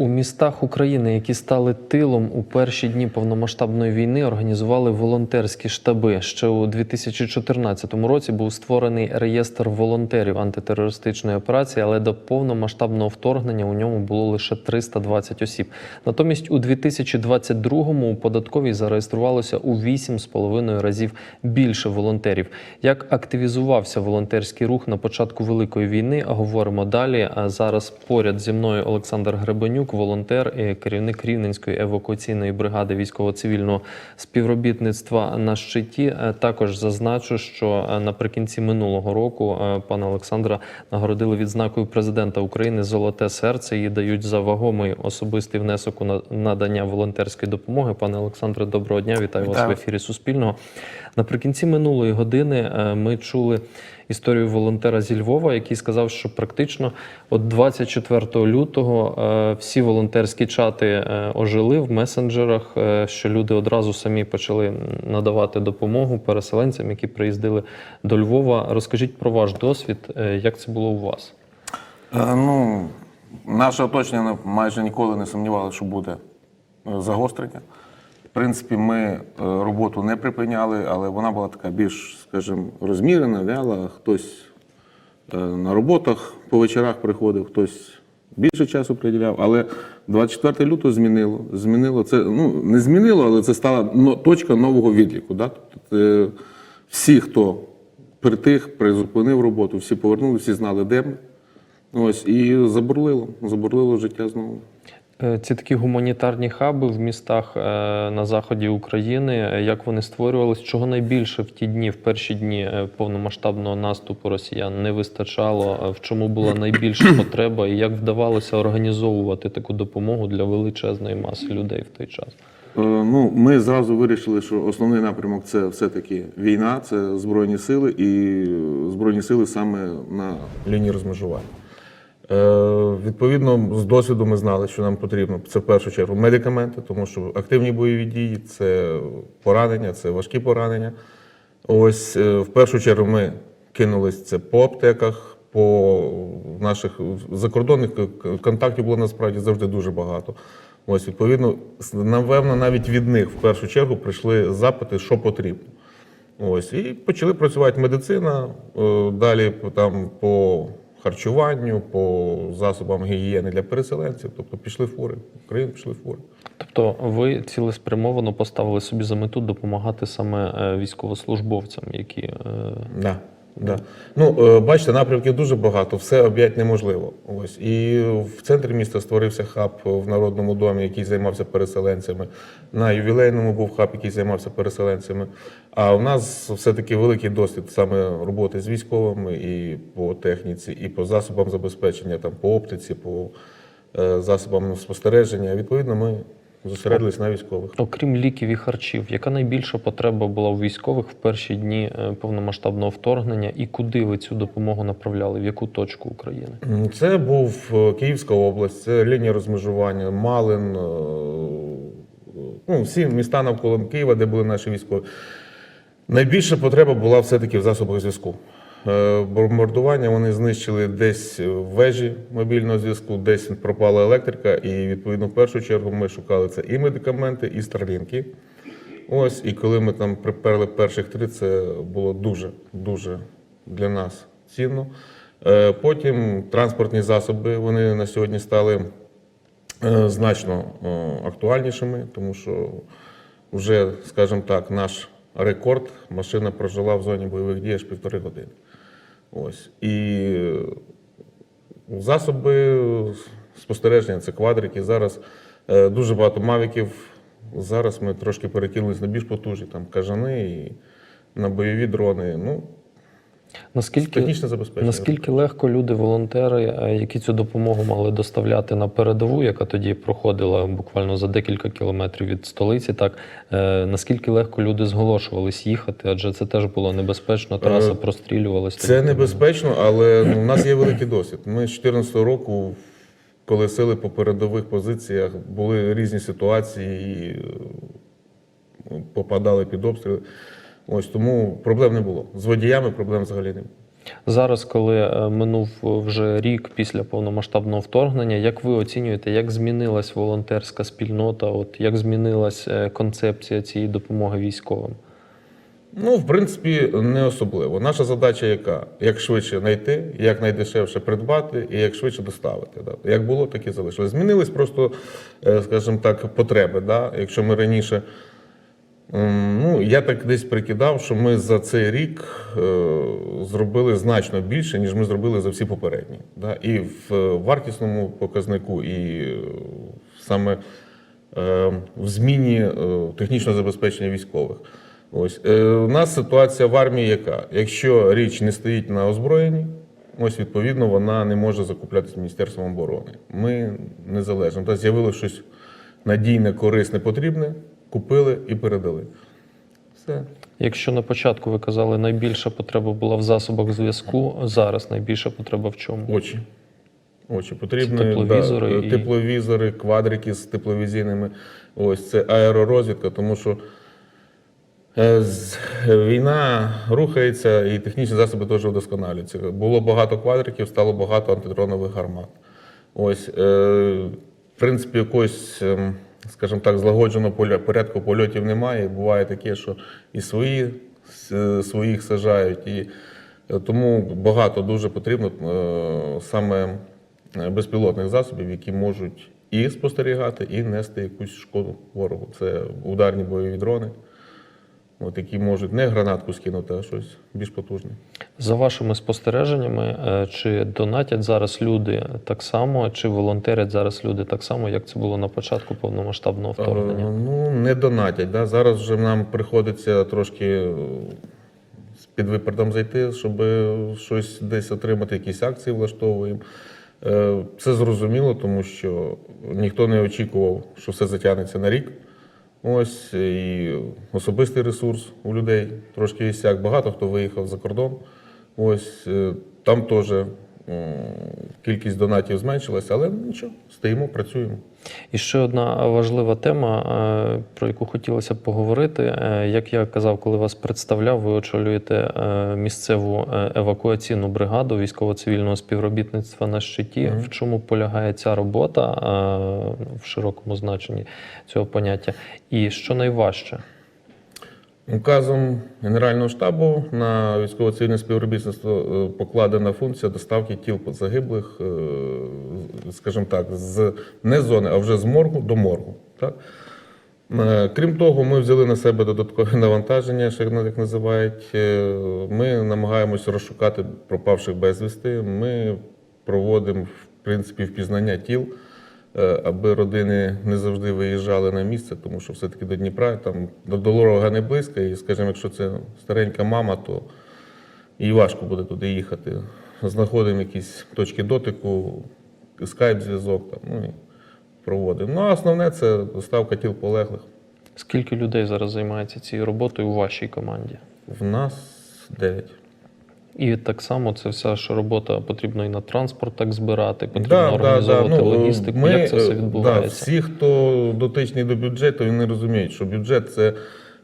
у містах України, які стали тилом у перші дні повномасштабної війни, організували волонтерські штаби. Ще у 2014 році був створений реєстр волонтерів антитерористичної операції, але до повномасштабного вторгнення у ньому було лише 320 осіб. Натомість у 2022-му у податковій зареєструвалося у 8,5 разів більше волонтерів. Як активізувався волонтерський рух на початку великої війни? Говоримо далі. А зараз поряд зі мною Олександр Гребенюк, волонтер, і керівник Рівненської евакуаційної бригади військово-цивільного співробітництва на щиті. Е, Також зазначу, що е, наприкінці минулого року е, пана Олександра нагородили відзнакою президента України Золоте серце і дають за вагомий особистий внесок у на- надання волонтерської допомоги. Пане Олександре, доброго дня! Вітаю вас в ефірі Суспільного. Наприкінці минулої години е, ми чули історію волонтера зі Львова, який сказав, що практично от 24 лютого е, всі волонтерські чати е, ожили в месенджерах, що люди одразу самі почали надавати допомогу переселенцям, які приїздили до Львова. Розкажіть про ваш досвід, як це було у вас? Ну, наше оточення майже ніколи не сумнівалося, що буде загострення. В принципі, ми е, роботу не припиняли, але вона була така більш, скажімо, розмірена, вяла. Хтось е, на роботах по вечорах приходив, хтось більше часу приділяв. Але 24 лютого змінило. Змінило це, ну, не змінило, але це стала точка нового відліку. Да? Тобто, е, всі, хто притих, призупинив роботу, всі повернули, всі знали, де ми. Ось, і забурлило, забурлило життя знову. Е, Ці такі гуманітарні хаби в містах е, на заході України, е, як вони створювались, чого найбільше в ті дні, в перші дні повномасштабного наступу росіян не вистачало, в чому була найбільша потреба, і як вдавалося організовувати таку допомогу для величезної маси людей в той час? Ну, ми зразу вирішили, що основний напрямок це все-таки війна, це Збройні сили, і Збройні сили саме на лінії розмежування. Е, відповідно, з досвіду ми знали, що нам потрібно це в першу чергу медикаменти, тому що активні бойові дії це поранення, це важкі поранення. Ось е, в першу чергу ми кинулись це по аптеках, по наших закордонних контактів було насправді завжди дуже багато. Ось, відповідно, напевно, навіть від них в першу чергу прийшли запити, що потрібно. Ось, і почали працювати медицина, е, далі там по харчуванню, по засобам гігієни для переселенців. Тобто пішли фури. Україну пішли фури. Тобто, ви цілеспрямовано поставили собі за мету допомагати саме е, військовослужбовцям, які е, Да, да. Ну, е, бачите, напрямків дуже багато, все об'ять неможливо. Ось. І в центрі міста створився хаб в Народному домі, який займався переселенцями. На ювілейному був хаб, який займався переселенцями. А у нас все-таки великий досвід саме роботи з військовими і по техніці, і по засобам забезпечення, там, по оптиці, по е, засобам спостереження. Відповідно, ми зосередились на військових. Окрім ліків і харчів, яка найбільша потреба була у військових в перші дні е, повномасштабного вторгнення, і куди ви цю допомогу направляли? В яку точку України? Це був е, Київська область, це лінія розмежування, Малин, е, ну, всі міста навколо Києва, де були наші військові. Найбільша потреба була все-таки в засобах зв'язку. Е, Бомбардування вони знищили десь вежі мобільного зв'язку, десь пропала електрика, і відповідно в першу чергу ми шукали це і медикаменти, і старлінки. Ось, і коли ми там приперли перших три, це було дуже дуже для нас цінно. Е, Потім транспортні засоби вони на сьогодні стали е, значно актуальнішими, тому що вже, скажімо так, наш рекорд машина прожила в зоні бойових дій аж півтори години. Ось. І е, засоби спостереження це квадрики. Зараз е, дуже багато мавіків. Зараз ми трошки перекинулись на більш потужні, там кажани і на бойові дрони. Ну, Наскільки технічне забезпечення. наскільки легко люди, волонтери, е, які цю допомогу могли доставляти на передову, яка тоді проходила буквально за декілька кілометрів від столиці, так е, наскільки легко люди зголошувались їхати, адже це теж було небезпечно, траса Е, прострілювалась. Це небезпечно, але ну, у нас є великий досвід. Ми з 2014 року, коли сили по передових позиціях, були різні ситуації, і попадали під обстріли. Ось тому проблем не було. З водіями проблем взагалі не було. Зараз, коли е, минув вже рік після повномасштабного вторгнення, як ви оцінюєте, як змінилась волонтерська спільнота? От як змінилась е, концепція цієї допомоги військовим? Ну, в принципі, не особливо. Наша задача яка? Як швидше знайти, як найдешевше придбати і як швидше доставити. Да? Як було, так і залишилось. Змінились просто, е, скажімо так, потреби. Да? Якщо ми раніше. М, Ну, я так десь прикидав, що ми за цей рік е, зробили значно більше, ніж ми зробили за всі попередні. І в е, вартісному показнику, і е, саме в зміні технічного забезпечення військових. Ось у нас ситуація в армії яка? Якщо річ не стоїть на озброєнні, ось відповідно вона не може закуплятися Міністерством оборони. Ми не залежимо. Тобто з'явилося щось надійне, корисне, потрібне, купили і передали. Все. Якщо на початку ви казали, найбільша потреба була в засобах зв'язку, зараз найбільша потреба в чому? Очі. Очі потрібні тепловізори да, і- тепловізори, квадрики з тепловізійними. Ось це аеророзвідка, тому що е, війна рухається і технічні засоби теж вдосконалюються. Було багато квадриків, стало багато антидронових гармат. Ось, е, в принципі, якогось, ем, скажімо так, злагодженого порядку польотів немає. Буває таке, що і свої своїх сажають, і е, тому багато дуже потрібно е, саме е, безпілотних засобів, які можуть і спостерігати, і нести якусь шкоду ворогу. Це ударні бойові дрони, от, які можуть не гранатку скинути, а щось більш потужне. За вашими спостереженнями, е, чи донатять зараз люди так само, чи волонтерять зараз люди так само, як це було на початку повномасштабного Е, вторгнення? Ну, не донатять. Да? Зараз вже нам приходиться трошки е, з під випередом зайти, щоб щось десь отримати, якісь акції влаштовуємо. Це зрозуміло, тому що ніхто не очікував, що все затягнеться на рік. Ось і особистий ресурс у людей трошки ісяк. Багато хто виїхав за кордон. Ось е, там теж кількість донатів зменшилася, але нічого, стоїмо, працюємо. І ще одна важлива тема, е, про яку хотілося б поговорити. Е, Як я казав, коли вас представляв, ви очолюєте е, місцеву евакуаційну бригаду військово-цивільного співробітництва на щиті. Мгм. В чому полягає ця робота в широкому значенні цього поняття? І що найважче? Указом Генерального штабу на військово-цивільне співробітництво е, покладена функція доставки тіл загиблих, е, скажімо так, з не зони, а вже з моргу до моргу. Так? Е, Крім того, ми взяли на себе додаткове навантаження, як називають. Ми намагаємося розшукати пропавших безвісти. Ми проводимо в принципі впізнання тіл, аби родини не завжди виїжджали на місце, тому що все-таки до Дніпра там до дорога не близько, і, скажімо, якщо це старенька мама, то їй важко буде туди їхати. Знаходимо якісь точки дотику, скайп-зв'язок там, ну, і проводимо. Ну, а основне це доставка тіл полеглих. Скільки людей зараз займається цією роботою у вашій команді? В нас 9. І так само це вся ж робота потрібно і на транспорт так збирати, потрібно організовувати Ну, логістику. ми, Як це все е, відбувається? Да, всі, хто дотичний до бюджету, вони розуміють, що бюджет це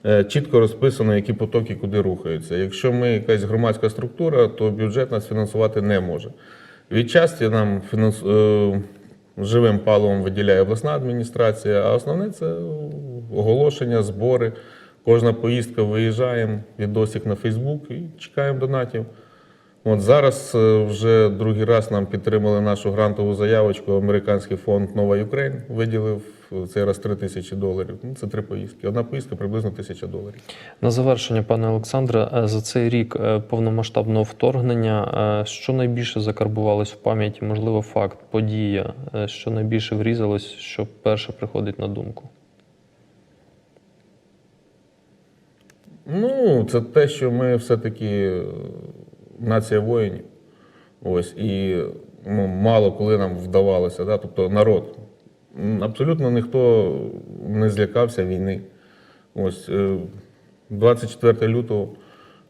е, чітко розписано, які потоки куди рухаються. Якщо ми якась громадська структура, то бюджет нас фінансувати не може. Відчасті нам фінанс... е, живим паливом виділяє обласна адміністрація, а основне це оголошення, збори. Кожна поїздка виїжджаємо, відосик на Фейсбук і чекаємо донатів. От зараз е, вже другий раз нам підтримали нашу грантову заявочку. Американський фонд Нова Юкрейн виділив е, цей раз 3 тисячі доларів. Ну, це три поїздки. Одна поїздка приблизно тисяча доларів. На завершення, пане Олександре, е, за цей рік повномасштабного вторгнення, що найбільше закарбувалось в пам'яті, можливо, факт, подія, що найбільше врізалось, що перше приходить на думку? Ну, це те, що ми все-таки нація воїнів. Ось, і ну, мало коли нам вдавалося, да? тобто народ. Абсолютно ніхто не злякався війни. Ось е, 24 лютого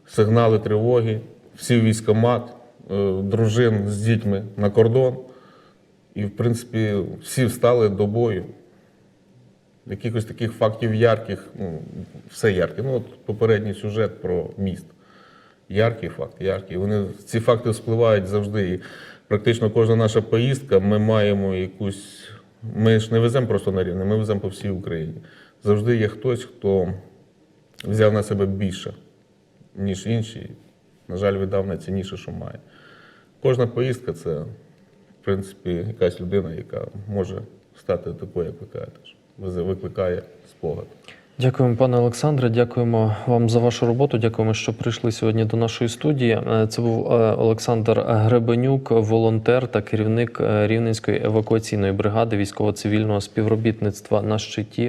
сигнали тривоги, всі військомат, е, дружин з дітьми на кордон. І, в принципі, всі встали до бою. Якихось таких фактів ярких, ну, все ярке. Ну, от попередній сюжет про міст. Яркий факт, яркий. Вони, ці факти вспливають завжди. І практично кожна наша поїздка, ми маємо якусь. Ми ж не веземо просто на рівне, ми веземо по всій Україні. Завжди є хтось, хто взяв на себе більше, ніж інші. На жаль, віддав найцінніше, що має. Кожна поїздка це, в принципі, якась людина, яка може стати такою, як ви кажете, викликає спогад. Дякуємо, пане Олександре. Дякуємо вам за вашу роботу. Дякуємо, що прийшли сьогодні до нашої студії. Е, Це був е, Олександр Гребенюк, волонтер та керівник е, Рівненської евакуаційної бригади військово-цивільного співробітництва на щиті.